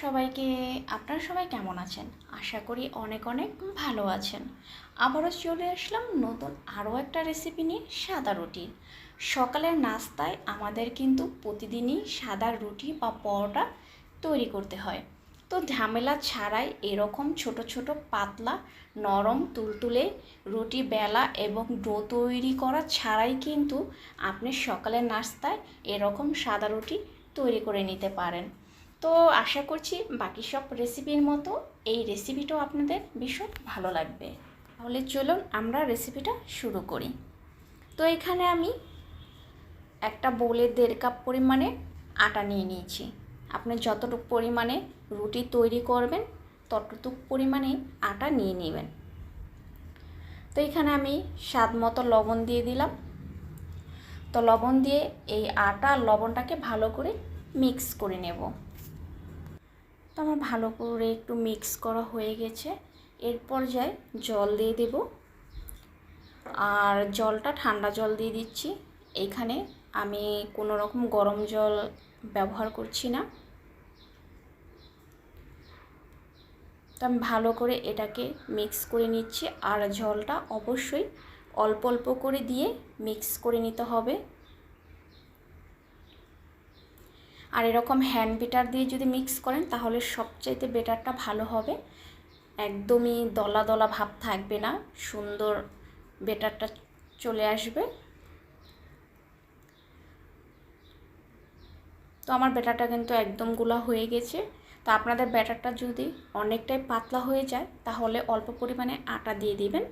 সবাইকে, আপনারা সবাই কেমন আছেন? আশা করি অনেক অনেক ভালো আছেন। আবারও চলে আসলাম নতুন আরও একটা রেসিপি নিয়ে সাদা রুটি। সকালের নাস্তায় আমাদের কিন্তু প্রতিদিনই সাদা রুটি বা পরোটা তৈরি করতে হয়। তো ঝামেলা ছাড়াই এরকম ছোট ছোট পাতলা, নরম, তুলতুলে রুটি বেলা এবং ডো তৈরি করা ছাড়াই কিন্তু আপনি সকালের নাস্তায় এরকম সাদা রুটি তৈরি করে নিতে পারেন। তো আশা করছি বাকি সব রেসিপির মতো এই রেসিপিটাও আপনাদের ভীষণ ভালো লাগবে। তাহলে চলুন আমরা রেসিপিটা শুরু করি। তো এখানে আমি একটা বোলে দেড় কাপ পরিমাণে আটা নিয়ে নিয়েছি। আপনি যতটুকু পরিমাণে রুটি তৈরি করবেন, ততটুকু পরিমাণে আটা নিয়ে নেবেন। তো এখানে আমি স্বাদ মতো লবণ দিয়ে দিলাম। তো লবণ দিয়ে এই আটা লবণটাকে ভালো করে মিক্স করে নেব। তো আমার ভালো করে একটু মিক্স করা হয়ে গেছে। এর পর্যায়ে জল দিয়ে দেব। আর জলটা ঠান্ডা জল দিয়ে দিচ্ছি। এখানে আমি কোনো রকম গরম জল ব্যবহার করছি না। তো আমি ভালো করে এটাকে মিক্স করে নিচ্ছি। আর জলটা অবশ্যই অল্প অল্প করে দিয়ে মিক্স করে নিতে হবে। আর এরকম হ্যান্ড বিটার দিয়ে যদি মিক্স করেন, তাহলে সবচাইতে বেটারটা ভালো হবে। একদমই দলা দলা ভাব থাকবে না, সুন্দর বেটারটা চলে আসবে। তো আমার ব্যাটারটা কিন্তু একদমগুলা হয়ে গেছে। তো আপনাদের ব্যাটারটা যদি অনেকটাই পাতলা হয়ে যায়, তাহলে অল্প পরিমাণে আটা দিয়ে দিবেন।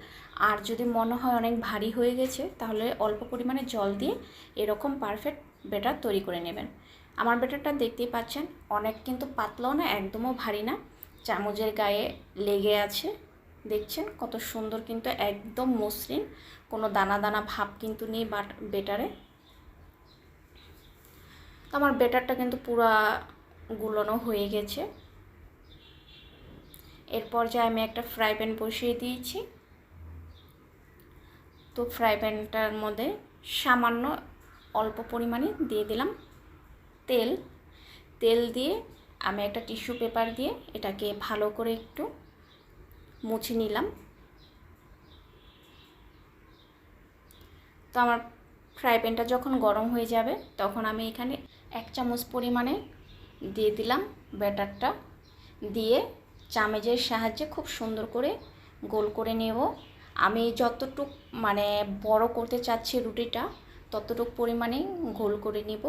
আর যদি মনে হয় অনেক ভারী হয়ে গেছে, তাহলে অল্প পরিমাণে জল দিয়ে এরকম পারফেক্ট ব্যাটার তৈরি করে নেবেন। আমার ব্যাটারটা দেখতেই পাচ্ছেন, অনেক কিন্তু পাতলাও না, একদমও ভারী না, চামচের গায়ে লেগে আছে, দেখছেন? কত সুন্দর কিন্তু একদম মসৃণ, কোনো দানা দানা ভাব কিন্তু নেই বাট বেটারে। তো আমার বেটারটা কিন্তু পুরা গুলোনো হয়ে গেছে। এরপর যে আমি একটা ফ্রাই প্যান বসিয়ে দিয়েছি। তো ফ্রাই প্যানটার মধ্যে সামান্য অল্প পরিমাণে দিয়ে দিলাম। তেল তেল দিয়ে আমি একটা টিস্যু পেপার দিয়ে এটাকে ভালো করে একটু মুছে নিলাম। তো আমার ফ্রাই প্যানটা যখন গরম হয়ে যাবে, তখন আমি এখানে এক চামচ পরিমাণে দিয়ে দিলাম ব্যাটারটা। দিয়ে চামেচের সাহায্যে খুব সুন্দর করে গোল করে নেব। আমি যতটুক মানে বড় করতে চাচ্ছি রুটিটা, ততটুক পরিমাণে গোল করে নিব।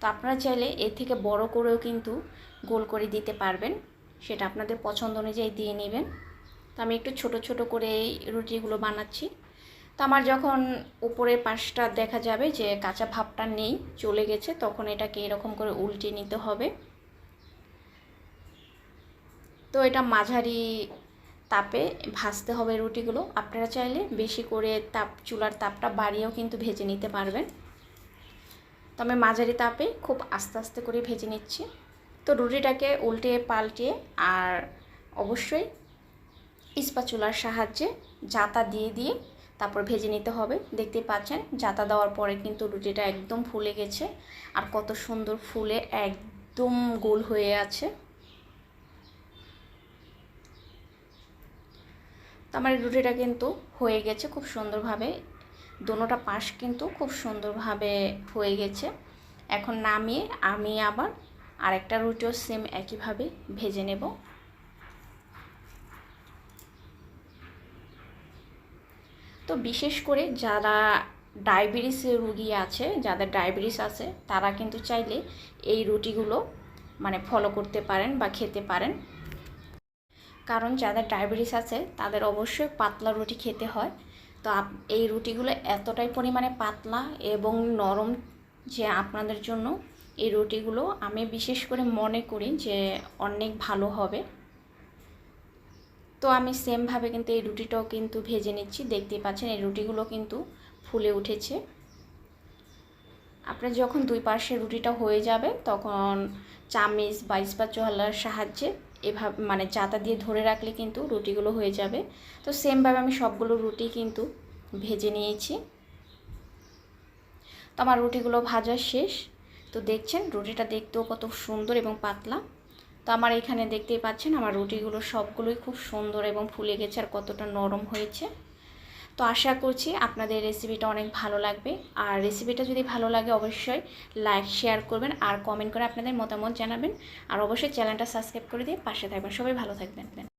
তো আপনারা চাইলে এর থেকে বড় করেও কিন্তু গোল করে দিতে পারবেন। সেটা আপনাদের পছন্দ অনুযায়ী দিয়ে নেবেন। তো আমি একটু ছোট ছোট করে এই রুটিগুলো বানাচ্ছি। তো আমার যখন উপরের পাশটা দেখা যাবে যে কাঁচা ভাবটা নেই, চলে গেছে, তখন এটাকে এরকম করে উল্টে নিতে হবে। তো এটা মাঝারি তাপে ভাজতে হবে রুটিগুলো। আপনারা চাইলে বেশি করে তাপ, চুলার তাপটা বাড়িয়েও কিন্তু ভেজে নিতে পারবেন। তো আমি মাঝারি তাপে খুব আস্তে আস্তে করে ভেজে নিচ্ছি। তো রুটিটাকে উল্টে পাল্টে আর অবশ্যই ইস্পা চুলার সাহায্যে জাতা দিয়ে দিয়ে তারপর ভেজে নিতে হবে। দেখতেই পাচ্ছেন, জাতা দেওয়ার পরে কিন্তু রুটিটা একদম ফুলে গেছে আর কত সুন্দর ফুলে একদম গোল হয়ে আছে। তো আমার রুটিটা কিন্তু হয়ে গেছে খুব সুন্দরভাবে। দোনোটা পাশ কিন্তু খুব সুন্দরভাবে হয়ে গেছে। এখন নামিয়ে আমি আবার আরেকটা রুটিও সেম একইভাবে ভেজে নেব। তো বিশেষ করে যারা ডায়াবেটিসের রুগী আছে, যাদের ডায়াবেটিস আছে, তারা কিন্তু চাইলে এই রুটিগুলো মানে ফলো করতে পারেন বা খেতে পারেন। কারণ যাদের ডায়াবেটিস আছে, তাদের অবশ্যই পাতলা রুটি খেতে হয়। তো এই রুটিগুলো এতটাই পরিমাণে পাতলা এবং নরম যে আপনাদের জন্য এই রুটিগুলো আমি বিশেষ করে মনে করি যে অনেক ভালো হবে। তো আমি সেমভাবে কিন্তু এই রুটিটাও কিন্তু ভেজে নিচ্ছি। দেখতেই পাচ্ছেন এই রুটিগুলো কিন্তু ফুলে উঠেছে। আপনার যখন দুই পাশে রুটিটা হয়ে যাবে তখন চামিচ বা ইস্পাচুয়ালার সাহায্যে এভাবে মানে চাতা দিয়ে ধরে রাখলে কিন্তু রুটিগুলো হয়ে যাবে। তো সেমভাবে আমি সবগুলো রুটি কিন্তু ভেজে নিয়েছি। তো আমার রুটিগুলো ভাজা শেষ। তো দেখছেন, রুটিটা দেখতেও কত সুন্দর এবং পাতলা। তো আমার এখানে দেখতেই পাচ্ছেন, আমার রুটিগুলো সবগুলোই খুব সুন্দর এবং ফুলে গেছে আর কতটা নরম হয়েছে। তো আশা করছি আপনাদের রেসিপিটা অনেক ভালো লাগবে। আর রেসিপিটা যদি ভালো লাগে অবশ্যই লাইক শেয়ার করবেন আর কমেন্ট করে আপনাদের মতামত জানাবেন। আর অবশ্যই চ্যানেলটা সাবস্ক্রাইব করে দিয়ে পাশে থাকবেন। সবাই ভালো থাকবেন।